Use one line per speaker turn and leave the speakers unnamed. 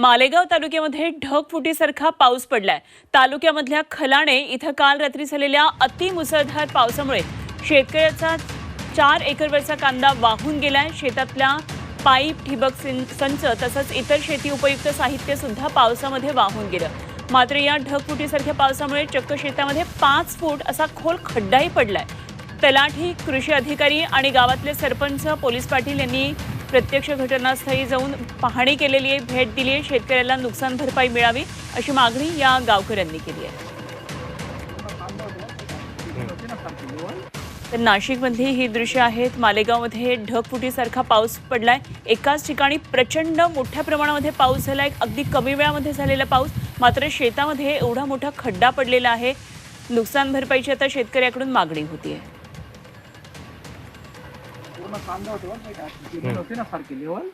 मालेगाव तालुक्यामध्ये ढगफुटीसारखा पाऊस पडलाय. तालुक्यामधल्या खलाणे इथं काल रात्री झालेल्या अतिमुसळधार पावसामुळे शेतकऱ्याचा चार एकरवरचा कांदा वाहून गेलाय. शेतातल्या पाईप ठिबक संच तसंच इतर शेती उपयुक्त साहित्य सुद्धा पावसामध्ये वाहून गेलं. मात्र या ढगफुटीसारख्या पावसामुळे चक्क शेतामध्ये पाच फूट असा खोल खड्डाही पडलाय. तलाठी कृषी अधिकारी आणि गावातले सरपंच पोलीस पाटील यांनी प्रत्यक्ष घटनास्थळी जाऊन पाहणी केलेली आहे भेट दिली आहे शेतकऱ्याला नुकसान भरपाई मिळावी अशी मागणी या गावकऱ्यांनी केली आहे. तर नाशिकमधली ही दृश्य आहेत मालेगावमध्ये ढगफुटीसारखा पाऊस पडलाय. एकाच ठिकाणी प्रचंड मोठ्या प्रमाणामध्ये पाऊस झालाय. अगदी कमी वेळामध्ये झालेला पाऊस. मात्र शेतामध्ये एवढा मोठा खड्डा पडलेला आहे. नुकसान भरपाईची आता शेतकऱ्याकडून मागणी
होती आहे पूर्ण कांदा होतो ना सारखी लेवल.